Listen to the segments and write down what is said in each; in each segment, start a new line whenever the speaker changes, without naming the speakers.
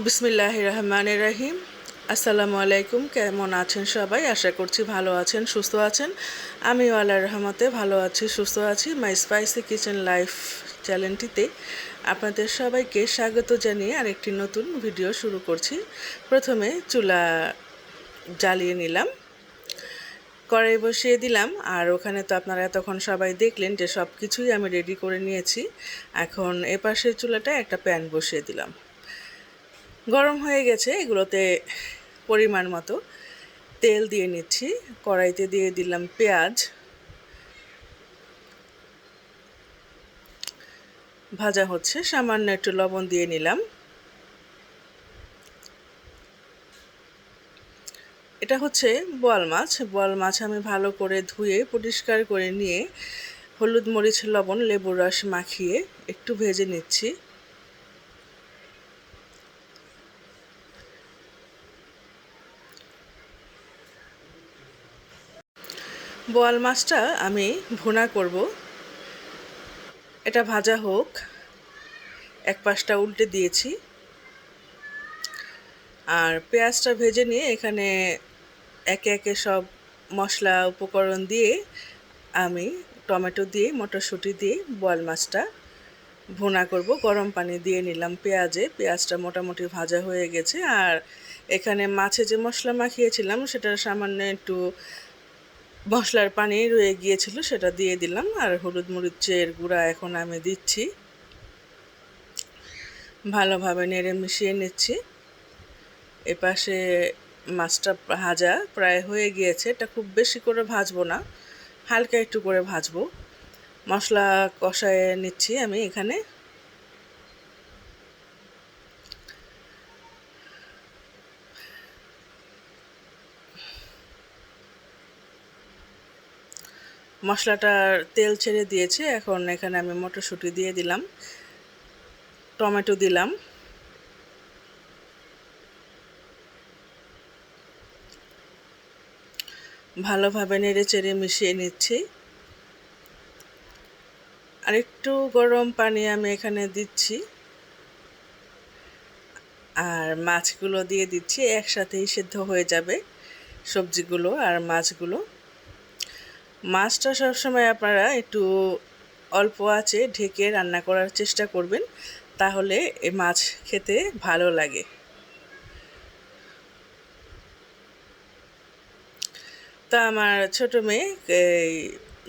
বিসমিল্লাহ রহমান রাহিম আসসালামু আলাইকুম কেমন আছেন সবাই? আশা করছি ভালো আছেন, সুস্থ আছেন। আমি আল্লাহ রহমতে ভালো আছি, সুস্থ আছি। মাই স্পাইসি কিচেন লাইফ চ্যানেলটিতে আপনাদের সবাইকে স্বাগত জানিয়ে আরেকটি নতুন ভিডিও শুরু করছি। প্রথমে চুলা জ্বালিয়ে নিলাম কড়াই বসিয়ে দিলাম। আর ওখানে তো আপনারা এতক্ষণ সবাই দেখলেন যে সব কিছুই আমি রেডি করে নিয়েছি। এখন এপাশের চুলাটা একটা প্যান বসিয়ে দিলাম। গরম হয়ে গেছে, এগুলোতে পরিমাণ মতো তেল দিয়ে নিচ্ছি, কড়াইতে দিয়ে দিলাম পেঁয়াজ। ভাজা হচ্ছে, সামান্য একটু লবণ দিয়ে নিলাম। এটা হচ্ছে বোয়াল মাছ বোয়াল মাছ আমি ভালো করে ধুয়ে, পরিষ্কার করে নিয়ে হলুদ মরিচ, লবণ, লেবুর রস মাখিয়ে একটু ভেজে নিচ্ছি। বোয়াল মাছটা আমি ভুনা করব। এটা ভাজা হোক। এক পাশটা উল্টে দিয়েছি। আর পেঁয়াজটা ভেজে নিয়ে এখানে একে একে সব মশলা উপকরণ দিয়ে আমি টমেটো দিয়ে, মটরশুঁটি দিয়ে বোয়াল মাছটা ভুনা করব। গরম পানি দিয়ে নিলাম পেঁয়াজে। পেঁয়াজটা মোটামুটি ভাজা হয়ে গেছে। আর এখানে মাছে যে মশলা মাখিয়েছিলাম, সেটা সামান্য একটু মশলার পানি রয়ে গিয়েছিল, সেটা দিয়ে দিলাম, আর হলুদ মরিচের গুঁড়া এখন আমি দিচ্ছি। ভালোভাবে নেড়ে মিশিয়ে নিচ্ছি। এপাশে মাছটা ভাজা প্রায় হয়ে গিয়েছে, এটা খুব বেশি করে ভাজবো না, হালকা একটু করে ভাজবো। মশলা কষায় নিচ্ছি আমি এখানে। মশলাটার তেল ছেড়ে দিয়েছে। এখন এখানে আমি মটরশুঁটি দিয়ে দিলাম। টমেটো দিলাম। ভালোভাবে নেড়ে চেড়ে মিশিয়ে নিচ্ছি। আর একটু গরম পানি আমি এখানে দিচ্ছি। আর মাছগুলো দিয়ে দিচ্ছি। একসাথেই সিদ্ধ হয়ে যাবে সবজিগুলো আর মাছগুলো। মাছটা সবসময় আপনারা একটু অল্প আছে ঢেকে রান্না করার চেষ্টা করবেন, তাহলে এই মাছ খেতে ভালো লাগে। তা আমার ছোট মেয়ে, এই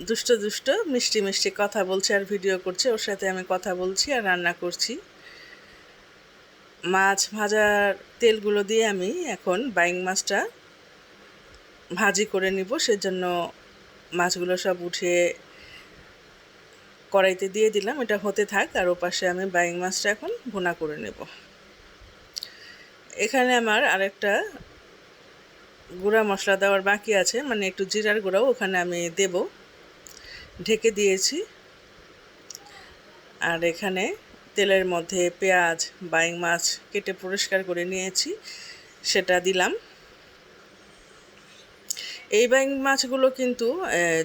দুষ্ট দুষ্ট, মিষ্টি মিষ্টি কথা বলছে আর ভিডিও করছে, ওর সাথে আমি কথা বলছি আর রান্না করছি। মাছ ভাজার তেলগুলো দিয়ে আমি এখন বাইং মাছটা ভাজি করে নিব, সেজন্য মাছগুলো সব উঠিয়ে কড়াইতে দিয়ে দিলাম, এটা হতে থাক, আর ওপাশে আমি বাইং মাছটা এখন ভুনা করে নেব। এখানে আমার আরেকটা গুঁড়া মশলা দেওয়ার বাকি আছে মানে একটু জিরার গুঁড়াও ওখানে আমি দেব। ঢেকে দিয়েছি। আর এখানে তেলের মধ্যে পেঁয়াজ, বাইং মাছ কেটে পরিষ্কার করে নিয়েছি, সেটা দিলাম। এই বাইং মাছগুলো কিন্তু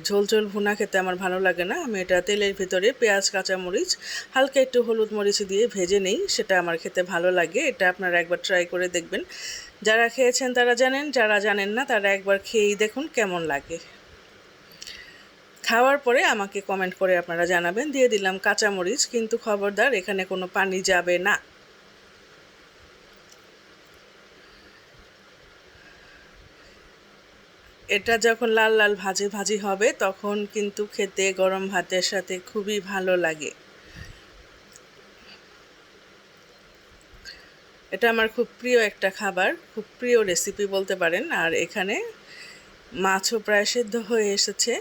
ঝোল ঝোল ভুনা খেতে আমার ভালো লাগে না। আমি এটা তেলের ভিতরে পেঁয়াজ, কাঁচামরিচ, হালকা একটু হলুদ মরিচ দিয়ে ভেজে নেই, সেটা আমার খেতে ভালো লাগে। এটা আপনারা একবার ট্রাই করে দেখবেন। যারা খেয়েছেন তারা জানেন, যারা জানেন না তারা একবার খেয়েই দেখুন কেমন লাগে। খাওয়ার পরে আমাকে কমেন্ট করে আপনারা জানাবেন। দিয়ে দিলাম কাঁচামরিচ, কিন্তু খবরদার, এখানে কোনো পানি যাবে না। এটা যখন লাল লাল ভাজে ভাজি হবে, তখন কিন্তু খেতে গরম ভাতের সাথে খুবই ভালো লাগে। এটা আমার খুব প্রিয় একটা খাবার, খুব প্রিয় রেসিপি বলতে পারেন। আর এখানে মাছও প্রায় সেদ্ধ হয়ে এসেছে।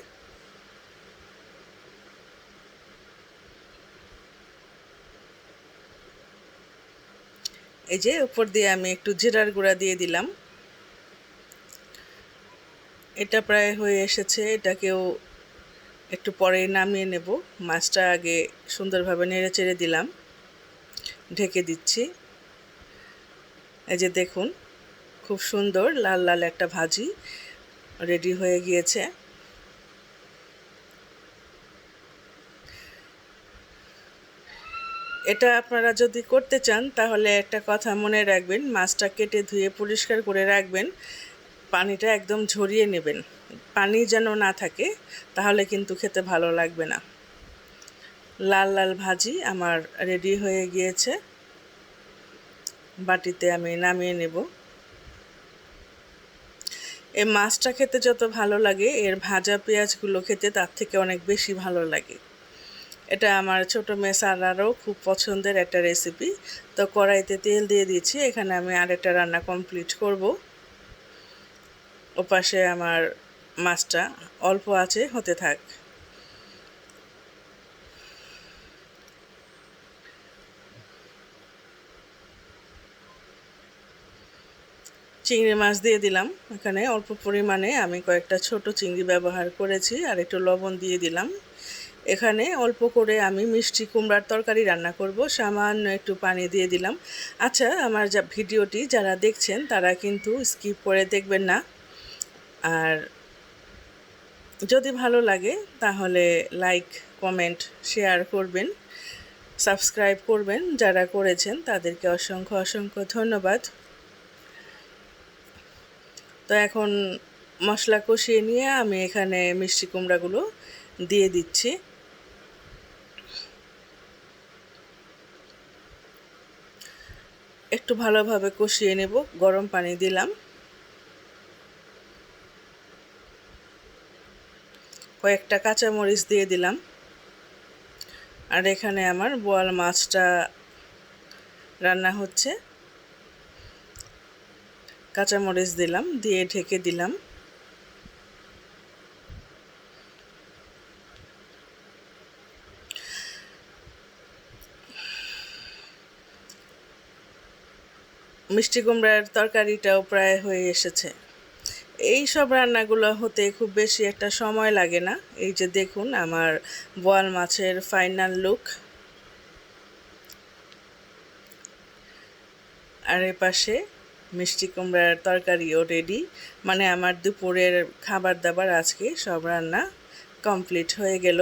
এই যে উপর দিয়ে আমি একটু জিরার গুঁড়া দিয়ে দিলাম। এটা প্রায় হয়ে এসেছে, এটাকেও একটু পরে নামিয়ে নেব। মাছটা আগে সুন্দরভাবে নেড়ে চেড়ে দিলাম, ঢেকে দিচ্ছি। এই যে দেখুন, খুব সুন্দর লাল লাল একটা ভাজি রেডি হয়ে গিয়েছে। এটা আপনারা যদি করতে চান, তাহলে একটা কথা মনে রাখবেন, মাছটা কেটে ধুয়ে পরিষ্কার করে রাখবেন। পানিটা একদম ঝরিয়ে নেবেন। পানি যেন না থাকে, তাহলে কিন্তু খেতে ভালো লাগবে না। লাল লাল ভাজি আমার রেডি হয়ে গিয়েছে। বাটিতে আমি নামিয়ে নেব। এই মাছটা খেতে যত ভালো লাগে, এর ভাজা পেঁয়াজগুলো খেতে তার থেকে অনেক বেশি ভালো লাগে। এটা আমার ছোটো মেয়ে সারারও খুব পছন্দের একটা রেসিপি তো কড়াইতে তেল দিয়ে দিচ্ছি এখানে আমি আরেকটা রান্না কমপ্লিট করব। ওপাশে আমার মাছটা অল্প আছে, হতে থাক। চিংড়ি মাছ দিয়ে দিলাম। এখানে অল্প পরিমাণে আমি কয়েকটা ছোট চিংড়ি ব্যবহার করেছি আর একটু লবণ দিয়ে দিলাম। এখানে অল্প করে আমি মিষ্টি কুমড়ার তরকারি রান্না করব, সামান্য একটু পানি দিয়ে দিলাম। আচ্ছা আমার যা ভিডিওটি যারা দেখছেন তারা কিন্তু স্কিপ করে দেখবেন না। আর যদি ভালো লাগে, তাহলে লাইক কমেন্ট শেয়ার করবেন সাবস্ক্রাইব করবেন যারা করেছেন, তাদেরকে অসংখ্য অসংখ্য ধন্যবাদ। তো এখন মশলা কষিয়ে নিয়ে আমি এখানে মিষ্টি কুমড়াগুলো দিয়ে দিচ্ছি। একটু ভালোভাবে কষিয়ে নেব, গরম পানি দিলাম। কয়েকটা কাঁচামরিচ দিয়ে দিলাম। আর এখানে আমার বোয়াল মাছটা রান্না হচ্ছে। কাঁচামরিচ দিলাম, দিয়ে ঢেকে দিলাম। মিষ্টি কুমড়ার তরকারিটাও প্রায় হয়ে এসেছে। এই সব রান্নাগুলো হতে খুব বেশি একটা সময় লাগে না। এই যে দেখুন আমার বোয়াল মাছের ফাইনাল লুক আর এ পাশে মিষ্টি কুমড়ার তরকারিও রেডি মানে আমার দুপুরের খাবার দাবার আজকে সব রান্না কমপ্লিট হয়ে গেল।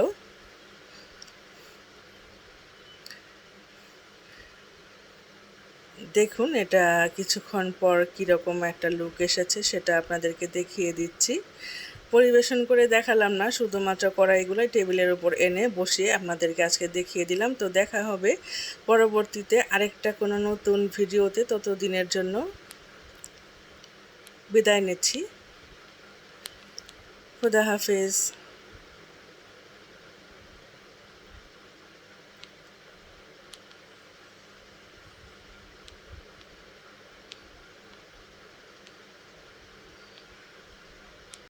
দেখুন, এটা কিছুক্ষণ পর কীরকম একটা লুক এসেছে সেটা আপনাদেরকে দেখিয়ে দিচ্ছি। পরিবেশন করে দেখালাম না, শুধুমাত্র কড়াইগুলোই টেবিলের উপর এনে বসিয়ে আপনাদেরকে আজকে দেখিয়ে দিলাম। তো দেখা হবে পরবর্তীতে আরেকটা কোনো নতুন ভিডিওতে। ততদিনের জন্য বিদায় নিচ্ছি। খুদা হাফিজ।